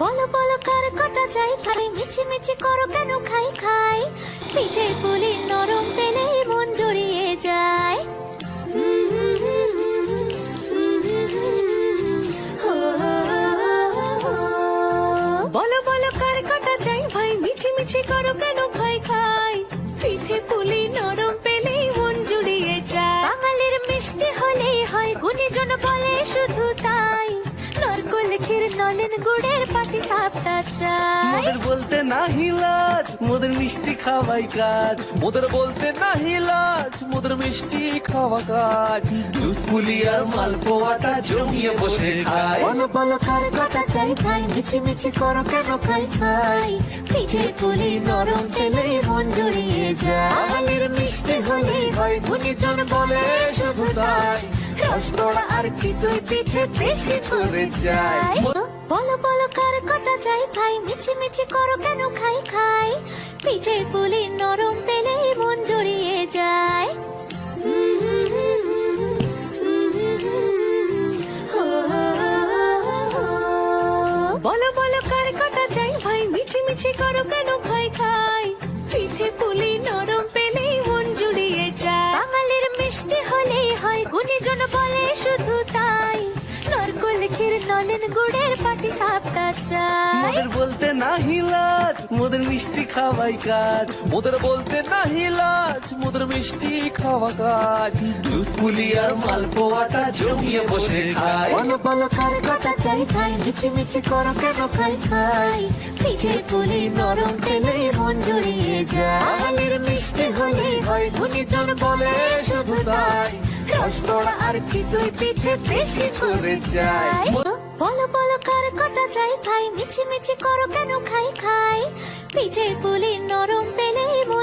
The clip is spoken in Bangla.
বলো বলো কার কথা চাই খাই মিছি মিছি করো কেন খাই খাই? পিঠে পুলি নরম পেলে মন জড়িয়ে যায়। বলো বলো কার কথা চাই ভাই মিছি মিছি করো কেন নলেন গুড়ের পাটি সাপটা চাই। মোদের বলতে না হিলাজ মোদের মিষ্টি খাওয়াই কাজ। মোদের বলতে না হিলাজ মোদের মিষ্টি খাওয়া কাজ। দুধ পুলি আর মালপোয়াটা জমিয়ে বসে বলো বলো কার কটা চাই খাই মিছি মিছি করো কেন খাই খাই? পিঠে পুলি নরম পেলে মন জড়িয়ে যায়। মিষ্টি হলেই হয় গুণীজন বলে শুধু তাই। রসগোড়া আর চিতই পিঠে বেশি করে যায় বলো বলো কার কটা চাই খাই, মিছি মিছি করো কেন খাই খাই? পিঠে পুলি নরম ক্ষীর গুড়ের পাটি সাপটা চাই। মোদের বলতে না হিলাজ মোদের মিষ্টি খাওয়াই কাজ। মোদের বলতে না হিলাজ মোদের মিষ্টি খাওয়া কাজ। দুধ পুলি আর মালপোয়াটা জমিয়ে বসে বলো বলো কার কটা চাই খাই? মিছি মিছি করো কেন খাই খাই? পিঠে পুলি নরম পেলে মন জড়িয়ে যায়। মিষ্টি হলে হয় গুণীজন বলে শুধু তাই। রসগোড়া আর চিতই পিঠে বেশি করে যায় বলো বলো কার কটা চাই খাই, মিছি মিছি করো কেন খাই খাই। পিঠে পুলি নরম পেলে মো